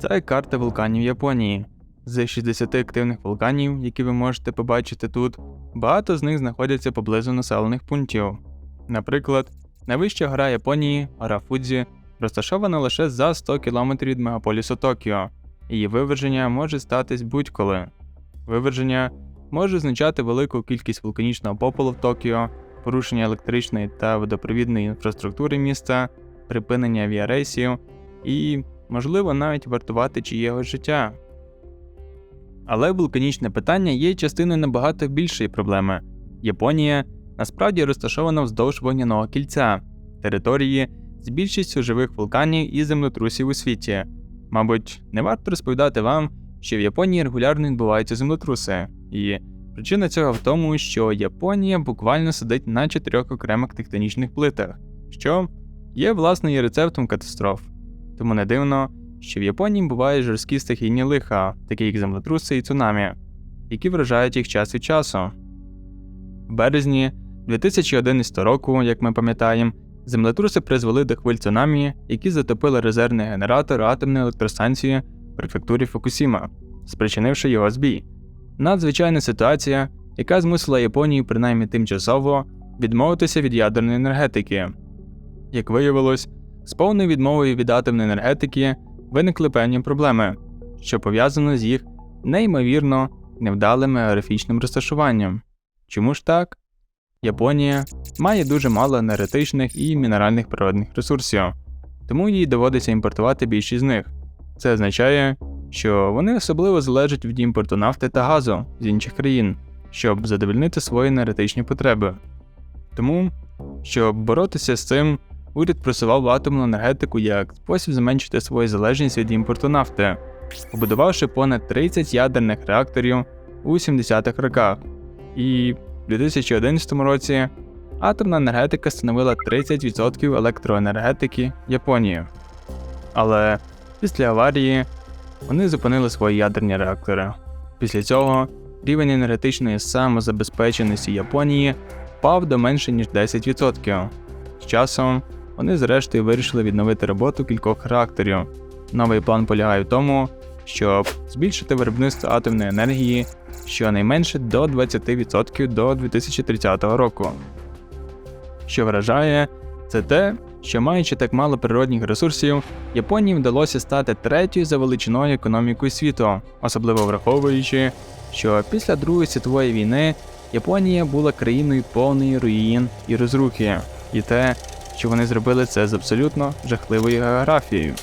Це карта вулканів Японії. З 60 активних вулканів, які ви можете побачити тут, багато з них знаходяться поблизу населених пунктів. Наприклад, найвища гора Японії, гора Фудзі, розташована лише за 100 км від мегаполісу Токіо. Її виверження може статись будь-коли. Виверження може означати велику кількість вулканічного попелу в Токіо, порушення електричної та водопровідної інфраструктури міста, припинення авіарейсів і, можливо, навіть вартувати чиєгось життя. Але вулканічне питання є частиною набагато більшої проблеми. Японія насправді розташована вздовж вогняного кільця, території з більшістю живих вулканів і землетрусів у світі. Мабуть, не варто розповідати вам, що в Японії регулярно відбуваються землетруси, і причина цього в тому, що Японія буквально сидить на чотирьох окремих тектонічних плитах, що є власне і рецептом катастроф. Тому не дивно, що в Японії бувають жорсткі стихійні лиха, такі як землетруси і цунамі, які вражають їх час від часу. В березні 2011 року, як ми пам'ятаємо, землетруси призвели до хвиль цунамі, які затопили резервний генератор атомної електростанції в префектурі Фукусіма, спричинивши його збій. Надзвичайна ситуація, яка змусила Японію принаймні тимчасово відмовитися від ядерної енергетики. Як виявилось, з повною відмовою від атомної енергетики виникли певні проблеми, що пов'язано з їх неймовірно невдалим географічним розташуванням. Чому ж так? Японія має дуже мало енергетичних і мінеральних природних ресурсів, тому їй доводиться імпортувати більшість з них. Це означає, що вони особливо залежать від імпорту нафти та газу з інших країн, щоб задовольнити свої енергетичні потреби. Тому, щоб боротися з цим, уряд просував атомну енергетику як спосіб зменшити свою залежність від імпорту нафти, побудувавши понад 30 ядерних реакторів у 70-х роках. І в 2011 році атомна енергетика становила 30% електроенергетики Японії. Але після аварії вони зупинили свої ядерні реактори. Після цього рівень енергетичної самозабезпеченості Японії впав до менше ніж 10%. З часом вони зрештою вирішили відновити роботу кількох реакторів. Новий план полягає в тому, щоб збільшити виробництво атомної енергії щонайменше до 20% до 2030 року. Що вражає, це те, що маючи так мало природних ресурсів, Японії вдалося стати третьою за величиною економікою світу, особливо враховуючи, що після Другої світової війни Японія була країною повної руїн і розрухи, і те, що вони зробили це з абсолютно жахливою географією.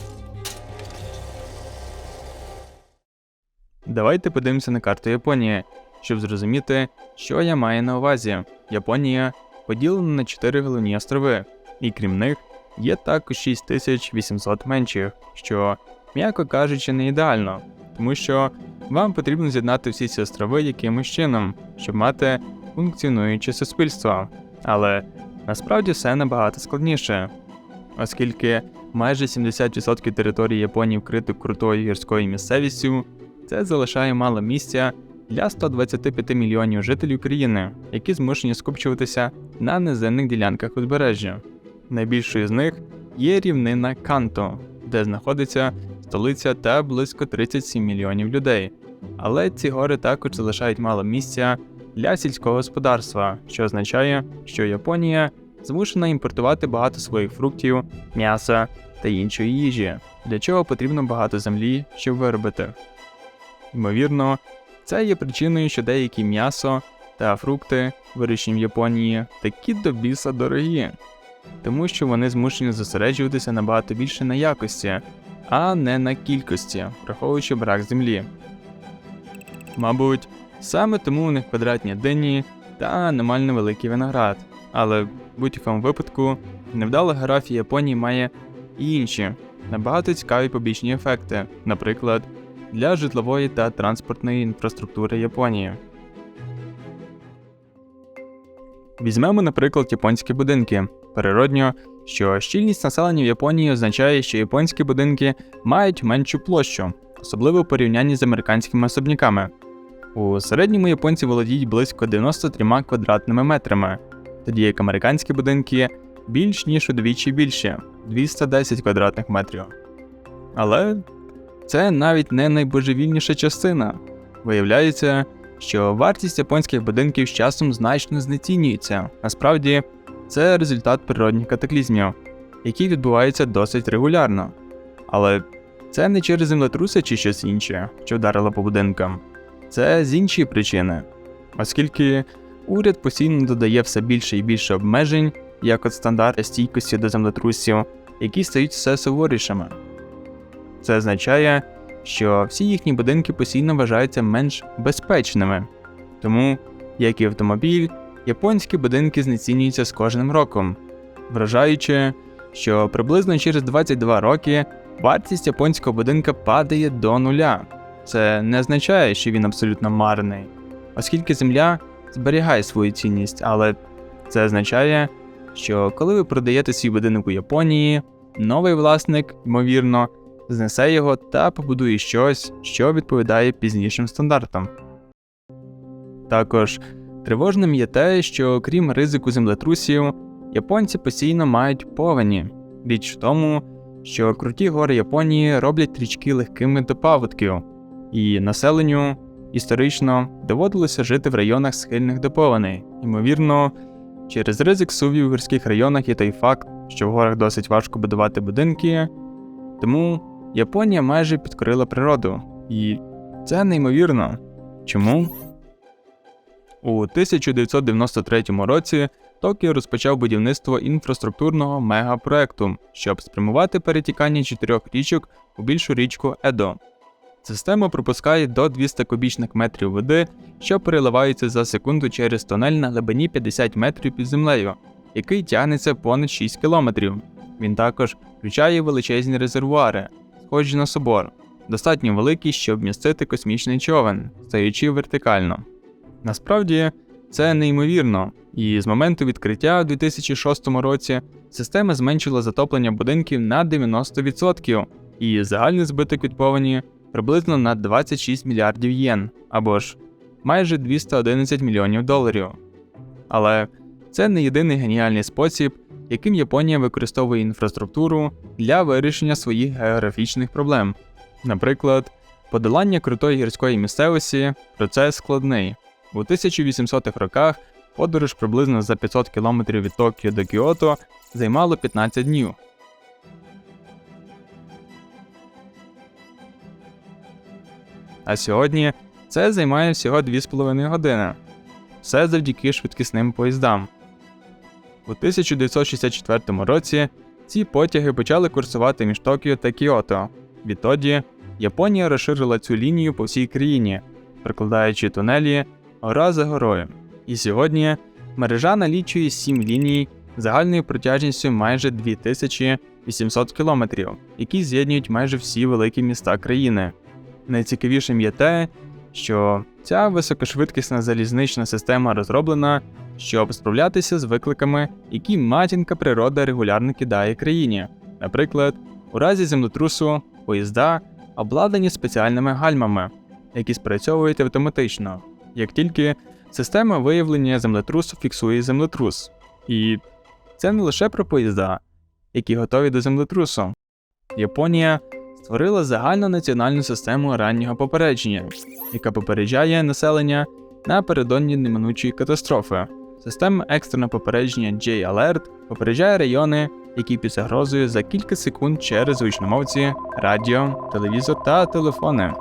Давайте подивимося на карту Японії, щоб зрозуміти, що я маю на увазі. Японія поділена на 4 головні острови, і крім них є також 6800 менших, що, м'яко кажучи, не ідеально, тому що вам потрібно з'єднати всі ці острови якимось чином, щоб мати функціонуюче суспільство. Але насправді все набагато складніше, оскільки майже 70% території Японії вкрито крутою гірською місцевістю, це залишає мало місця для 125 мільйонів жителів країни, які змушені скупчуватися на низинних ділянках узбережжя. Найбільшою з них є рівнина Канто, де знаходиться столиця та близько 37 мільйонів людей. Але ці гори також залишають мало місця для сільського господарства, що означає, що Японія змушена імпортувати багато своїх фруктів, м'яса та іншої їжі, для чого потрібно багато землі, щоб виробити. Ймовірно, це є причиною, що деякі м'ясо та фрукти, вирощені в Японії, такі до біса дорогі, тому що вони змушені зосереджуватися набагато більше на якості, а не на кількості, враховуючи брак землі. Мабуть, саме тому у них квадратні дині та аномально великий виноград, але в будь-якому випадку невдала географія Японії має і інші, набагато цікаві побічні ефекти, наприклад, для житлової та транспортної інфраструктури Японії. Візьмемо, наприклад, японські будинки. Природньо, що щільність населення в Японії означає, що японські будинки мають меншу площу, особливо в порівнянні з американськими особняками. У середньому японці володіють близько 93 квадратними метрами, тоді як американські будинки більш ніж удвічі більше 210 квадратних метрів. Але це навіть не найбожевільніша частина. Виявляється, що вартість японських будинків з часом значно знецінюється. Насправді, це результат природних катаклізмів, які відбуваються досить регулярно. Але це не через землетруси чи щось інше, що вдарило по будинкам. Це з іншої причини, оскільки уряд постійно додає все більше і більше обмежень, як от стандарт стійкості до землетрусів, які стають все суворішими. Це означає, що всі їхні будинки постійно вважаються менш безпечними. Тому, як і автомобіль, японські будинки знецінюються з кожним роком, вражаючи, що приблизно через 22 роки вартість японського будинка падає до нуля. Це не означає, що він абсолютно марний, оскільки земля зберігає свою цінність, але це означає, що коли ви продаєте свій будинок у Японії, новий власник, ймовірно, знесе його та побудує щось, що відповідає пізнішим стандартам. Також тривожним є те, що крім ризику землетрусів, японці постійно мають повені. Річ в тому, що круті гори Японії роблять річки легкими до паводків, і населенню історично доводилося жити в районах схильних до повеней. Ймовірно, через ризик сувів в гірських районах є той факт, що в горах досить важко будувати будинки, тому Японія майже підкорила природу, і це неймовірно. Чому? У 1993 році Токіо розпочав будівництво інфраструктурного мегапроекту, щоб спрямувати перетікання чотирьох річок у більшу річку Едо. Система пропускає до 200 кубічних метрів води, що переливаються за секунду через тунель на глибині 50 метрів під землею, який тягнеться понад 6 кілометрів. Він також включає величезні резервуари, схожі на собор, достатньо великі, щоб вмістити космічний човен, стоячи вертикально. Насправді, це неймовірно, і з моменту відкриття у 2006 році система зменшила затоплення будинків на 90%, і загальний збиток від повені приблизно на 26 мільярдів єн, або ж майже 211 мільйонів доларів. Але це не єдиний геніальний спосіб, яким Японія використовує інфраструктуру для вирішення своїх географічних проблем. Наприклад, подолання крутої гірської місцевості процес складний. У 1800-х роках подорож приблизно за 500 км від Токіо до Кіото займало 15 днів. А сьогодні це займає всього 2,5 години. Все завдяки швидкісним поїздам. У 1964 році ці потяги почали курсувати між Токіо та Кіото. Відтоді Японія розширила цю лінію по всій країні, прикладаючи тунелі гора за горою. І сьогодні мережа налічує 7 ліній загальною протяжністю майже 2800 км, які з'єднують майже всі великі міста країни. Найцікавішим є те, що ця високошвидкісна залізнична система розроблена, щоб справлятися з викликами, які матінка природа регулярно кидає країні. Наприклад, у разі землетрусу поїзда обладнані спеціальними гальмами, які спрацьовують автоматично, як тільки система виявлення землетрусу фіксує землетрус. І це не лише про поїзда, які готові до землетрусу. Японія створила загальнонаціональну систему раннього попередження, яка попереджає населення напередодні неминучої катастрофи. Система екстреного попередження J-Alert попереджає райони, які під загрозою за кілька секунд через гучномовці, радіо, телевізор та телефони.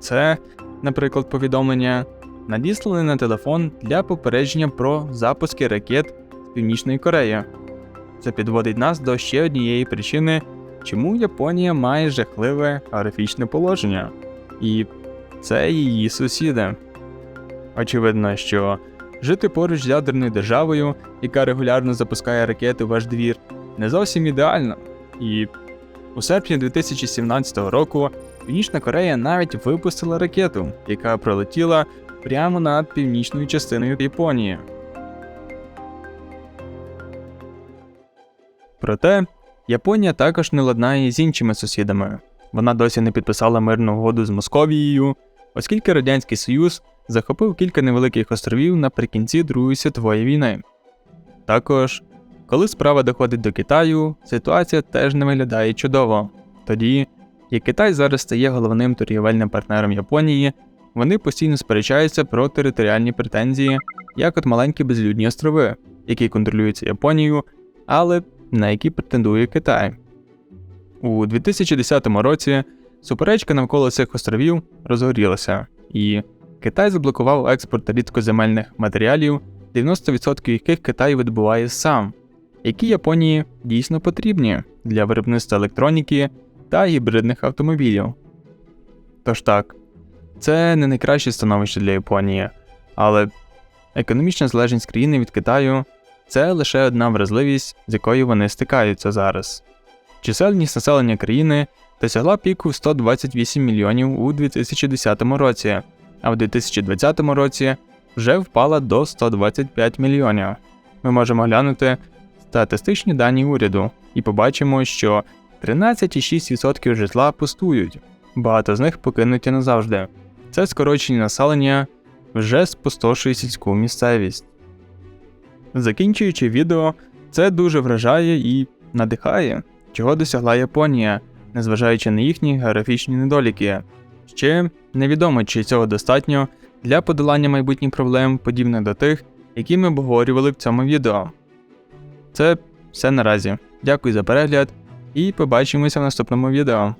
Це, наприклад, повідомлення, надіслане на телефон для попередження про запуски ракет з Північної Кореї. Це підводить нас до ще однієї причини, чому Японія має жахливе географічне положення, і це її сусіди. Очевидно, що жити поруч з ядерною державою, яка регулярно запускає ракети в ваш двір, не зовсім ідеально. І у серпні 2017 року Північна Корея навіть випустила ракету, яка пролетіла прямо над північною частиною Японії. Проте Японія також не ладнає з іншими сусідами. Вона досі не підписала мирну угоду з Московією, оскільки Радянський Союз захопив кілька невеликих островів наприкінці Другої світової війни. Також, коли справа доходить до Китаю, ситуація теж не виглядає чудово. Тоді Як Китай зараз стає головним торгівельним партнером Японії, вони постійно сперечаються про територіальні претензії, як от маленькі безлюдні острови, які контролюються Японією, але на які претендує Китай. У 2010 році суперечка навколо цих островів розгорілася, і Китай заблокував експорт рідкоземельних матеріалів, 90% яких Китай видобуває сам, які Японії дійсно потрібні для виробництва електроніки та гібридних автомобілів. Тож так, це не найкраще становище для Японії, але економічна залежність країни від Китаю це лише одна вразливість, з якою вони стикаються зараз. Чисельність населення країни досягла піку в 128 мільйонів у 2010 році, а в 2020 році вже впала до 125 мільйонів. Ми можемо глянути статистичні дані уряду і побачимо, що 13,6% житла пустують, багато з них покинуті назавжди. Це скорочення населення вже спустошує сільську місцевість. Закінчуючи відео, це дуже вражає і надихає, чого досягла Японія, незважаючи на їхні географічні недоліки. Ще невідомо, чи цього достатньо для подолання майбутніх проблем, подібних до тих, які ми обговорювали в цьому відео. Це все наразі. Дякую за перегляд і побачимося в наступному відео.